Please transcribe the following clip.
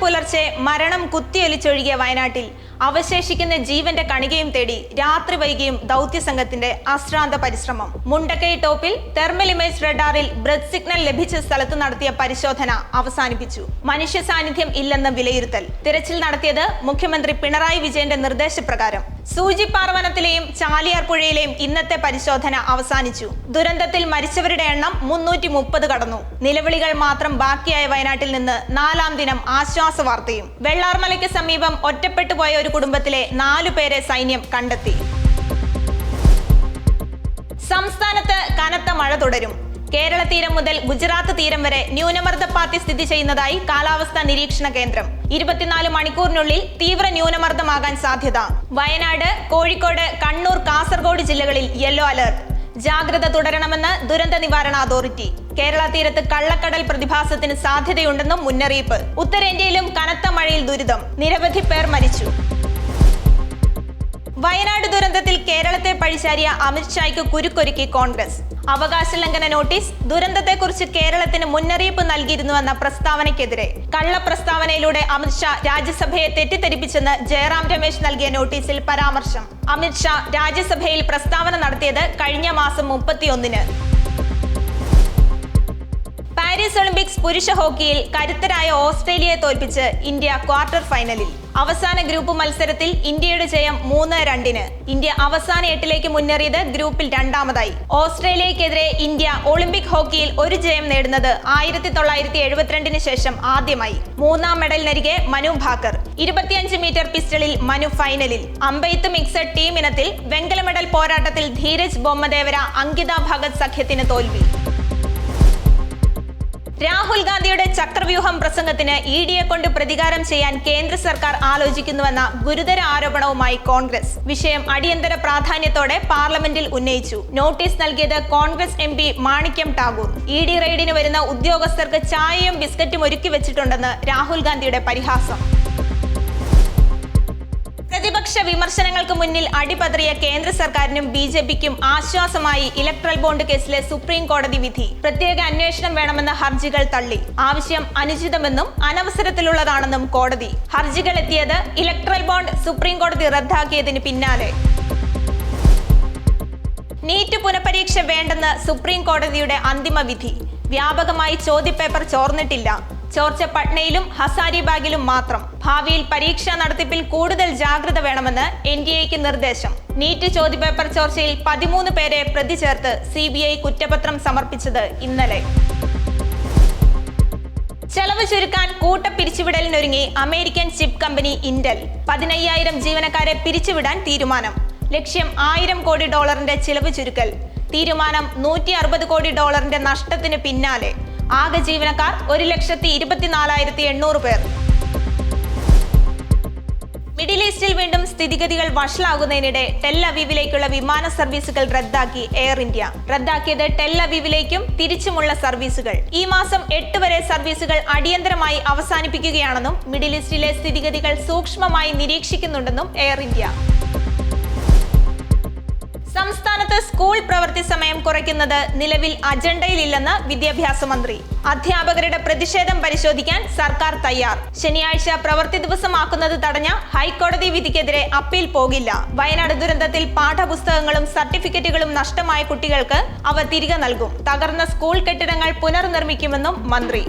പുലർച്ചെ മരണം കുത്തിയൊലിച്ചൊഴുകിയ വയനാട്ടിൽ അവശേഷിക്കുന്ന ജീവന്റെ കണികയും തേടി രാത്രി വൈകിയും ദൗത്യസംഘത്തിന്റെ അശ്രാന്ത പരിശ്രമം. മുണ്ടക്കൈ ടോപ്പിൽ തെർമൽ ഇമേജ് റഡാറിൽ ബ്രെഡ് സിഗ്നൽ ലഭിച്ച സ്ഥലത്ത് നടത്തിയ പരിശോധന അവസാനിപ്പിച്ചു. മനുഷ്യ സാന്നിധ്യം ഇല്ലെന്ന് വിലയിരുത്തൽ. തിരച്ചിൽ നടത്തിയത് മുഖ്യമന്ത്രി പിണറായി വിജയന്റെ നിർദ്ദേശപ്രകാരം. സൂചിപ്പാർവനത്തിലെയും ചാലിയാർ പുഴയിലെയും ഇന്നത്തെ പരിശോധന അവസാനിച്ചു. ദുരന്തത്തിൽ മരിച്ചവരുടെ എണ്ണം മുന്നൂറ്റി മുപ്പത് കടന്നു. നിലവിളികൾ മാത്രം ബാക്കിയായ വയനാട്ടിൽ നിന്ന് നാലാം ദിനം ആശ്വാസ വാർത്തയും വെള്ളാർമലയ്ക്ക് സമീപം ഒറ്റപ്പെട്ടുപോയ ഒരു കുടുംബത്തിലെ നാലു പേരെ സൈന്യം കണ്ടെത്തി. സംസ്ഥാനത്ത് കനത്ത മഴ തുടരും. കേരള തീരം മുതൽ ഗുജറാത്ത് തീരം വരെ ന്യൂനമർദ്ദപ്പാത്തി സ്ഥിതി ചെയ്യുന്നതായി കാലാവസ്ഥാ നിരീക്ഷണ കേന്ദ്രം. ഇരുപത്തിനാല് മണിക്കൂറിനുള്ളിൽ തീവ്ര ന്യൂനമർദ്ദമാകാൻ സാധ്യത. വയനാട് കോഴിക്കോട് കണ്ണൂർ കാസർഗോഡ് ജില്ലകളിൽ യെല്ലോ അലർട്ട്. ജാഗ്രത തുടരണമെന്ന് ദുരന്ത നിവാരണ അതോറിറ്റി. കേരള തീരത്ത് കള്ളക്കടൽ പ്രതിഭാസത്തിന് സാധ്യതയുണ്ടെന്നും മുന്നറിയിപ്പ്. ഉത്തരേന്ത്യയിലും കനത്ത മഴയിൽ ദുരിതം. നിരവധി പേർ മരിച്ചു. വയനാട് ദുരന്തത്തിൽ കേരളത്തെ പഴിച്ചാരിയ അമിത്ഷായ്ക്ക് കുരുക്കൊരുക്കി കോൺഗ്രസ്. അവകാശ ലംഘന നോട്ടീസ് ദുരന്തത്തെക്കുറിച്ച് കേരളത്തിന് മുന്നറിയിപ്പ് നൽകിയിരുന്നുവെന്ന പ്രസ്താവനയ്ക്കെതിരെ. കള്ള പ്രസ്താവനയിലൂടെ അമിത്ഷാ രാജ്യസഭയെ തെറ്റിദ്ധരിപ്പിച്ചെന്ന് ജയറാം രമേശ് നൽകിയ നോട്ടീസിൽ പരാമർശം. അമിത്ഷാ രാജ്യസഭയിൽ പ്രസ്താവന നടത്തിയത് കഴിഞ്ഞ മാസം മുപ്പത്തിയൊന്നിന്. പാരീസ് ഒളിമ്പിക്സ് പുരുഷ ഹോക്കിയിൽ കരുത്തരായ ഓസ്ട്രേലിയയെ തോൽപ്പിച്ച് ഇന്ത്യ ക്വാർട്ടർ ഫൈനലിൽ. അവസാന ഗ്രൂപ്പ് മത്സരത്തിൽ ഇന്ത്യയുടെ ജയം മൂന്ന് രണ്ടിന്. ഇന്ത്യ അവസാന എട്ടിലേക്ക് മുന്നേറിയത് ഗ്രൂപ്പിൽ രണ്ടാമതായി. ഓസ്ട്രേലിയക്കെതിരെ ഇന്ത്യ ഒളിമ്പിക് ഹോക്കിയിൽ ഒരു ജയം നേടുന്നത് ആയിരത്തി തൊള്ളായിരത്തി എഴുപത്തിരണ്ടിന് ശേഷം ആദ്യമായി. മൂന്നാം മെഡൽ നരികെ മനു ഭാക്കർ. ഇരുപത്തിയഞ്ച് മീറ്റർ പിസ്റ്റളിൽ മനു ഫൈനലിൽ. അമ്പെയ്ത്ത് മിക്സഡ് ടീം ഇനത്തിൽ വെങ്കല മെഡൽ പോരാട്ടത്തിൽ ധീരജ് ബൊമ്മദേവര അങ്കിത ഭഗത് സഖ്യത്തിന് തോൽവി. രാഹുൽ ഗാന്ധിയുടെ ചക്രവ്യൂഹം പ്രസംഗത്തിന് ഇ ഡിയെ കൊണ്ട് പ്രതികാരം ചെയ്യാൻ കേന്ദ്ര സർക്കാർ ആലോചിക്കുന്നുവെന്ന ഗുരുതര ആരോപണവുമായി കോൺഗ്രസ്. വിഷയം അടിയന്തര പ്രാധാന്യത്തോടെ പാർലമെന്റിൽ ഉന്നയിച്ചു. നോട്ടീസ് നൽകിയത് Congress M P Manickam Tagore. E D റെയ്ഡിന് വരുന്ന ഉദ്യോഗസ്ഥർക്ക് ചായയും ബിസ്ക്കറ്റും ഒരുക്കി വെച്ചിട്ടുണ്ടെന്ന് രാഹുൽ ഗാന്ധിയുടെ പരിഹാസം. പ്രതിപക്ഷ വിമർശനങ്ങൾക്ക് മുന്നിൽ അടിപതറിയ കേന്ദ്ര സർക്കാരിനും ബി ജെ പിക്കും ആശ്വാസമായി ഇലക്ട്രൽ ബോണ്ട് കേസിലെ സുപ്രീം കോടതി വിധി. പ്രത്യേക അന്വേഷണം വേണമെന്ന ഹർജികൾ തള്ളി. ആവശ്യം അനുചിതമെന്നും അനവസരത്തിലുള്ളതാണെന്നും കോടതി. ഹർജികൾ എത്തിയത് ഇലക്ട്രൽ ബോണ്ട് സുപ്രീം കോടതി റദ്ദാക്കിയതിന് പിന്നാലെ. നീറ്റ് പുനഃപരീക്ഷ വേണ്ടെന്ന് സുപ്രീം കോടതിയുടെ അന്തിമ വിധി. വ്യാപകമായി ചോദ്യപേപ്പർ ചോർന്നിട്ടില്ല. ചോർച്ച പട്നയിലും ഹസാരിബാഗിലും മാത്രം. ഭാവിയിൽ പരീക്ഷാ നടത്തിപ്പിൽ കൂടുതൽ ജാഗ്രത വേണമെന്ന് എൻ ഡി എക്ക് നിർദ്ദേശം. നീറ്റ് ചോദ്യപേപ്പർ ചോർച്ചയിൽ പതിമൂന്ന് പേരെ പ്രതി ചേർത്ത് സി ബി ഐ കുറ്റപത്രം സമർപ്പിച്ചത് ഇന്നലെ. ചെലവ് ചുരുക്കാൻ കൂട്ട പിരിച്ചുവിടലിനൊരുങ്ങി അമേരിക്കൻ ചിപ്പ് കമ്പനി ഇന്റൽ. പതിനയ്യായിരം ജീവനക്കാരെ പിരിച്ചുവിടാൻ തീരുമാനം. ലക്ഷ്യം ആയിരം കോടി ഡോളറിന്റെ ചിലവ് ചുരുക്കൽ. തീരുമാനം നൂറ്റി അറുപത് കോടി ഡോളറിന്റെ നഷ്ടത്തിന് പിന്നാലെ. ആകെ ജീവനക്കാർ ഒരു ലക്ഷത്തി ഇരുപത്തിനാലായിരത്തി എണ്ണൂറ് പേർ. മിഡിൽ ഈസ്റ്റിൽ വീണ്ടും സ്ഥിതിഗതികൾ വഷളാകുന്നതിനിടെ ടെൽ അവീവിലേക്കുള്ള വിമാന സർവീസുകൾ റദ്ദാക്കി എയർ ഇന്ത്യ. റദ്ദാക്കിയത് ടെൽ അവീവിലേക്കും തിരിച്ചുമുള്ള സർവീസുകൾ. ഈ മാസം എട്ട് വരെ സർവീസുകൾ അടിയന്തരമായി അവസാനിപ്പിക്കുകയാണെന്നും മിഡിൽ ഈസ്റ്റിലെ സ്ഥിതിഗതികൾ സൂക്ഷ്മമായി നിരീക്ഷിക്കുന്നുണ്ടെന്നും എയർ ഇന്ത്യ. സംസ്ഥാനത്ത് സ്കൂൾ പ്രവൃത്തി സമയം കുറയ്ക്കുന്നത് നിലവിൽ അജണ്ടയിലില്ലെന്ന് വിദ്യാഭ്യാസ മന്ത്രി. അധ്യാപകരുടെ പ്രതിഷേധം പരിശോധിക്കാൻ സർക്കാർ തയ്യാർ. ശനിയാഴ്ച പ്രവൃത്തി ദിവസമാക്കുന്നത് തടഞ്ഞ ഹൈക്കോടതി വിധിക്കെതിരെ അപ്പീൽ പോകില്ല. വയനാട് ദുരന്തത്തിൽ പാഠപുസ്തകങ്ങളും സർട്ടിഫിക്കറ്റുകളും നഷ്ടമായ കുട്ടികൾക്ക് അവ തിരികെ നൽകും. തകർന്ന സ്കൂൾ കെട്ടിടങ്ങൾ പുനർനിർമ്മിക്കുമെന്നും മന്ത്രി.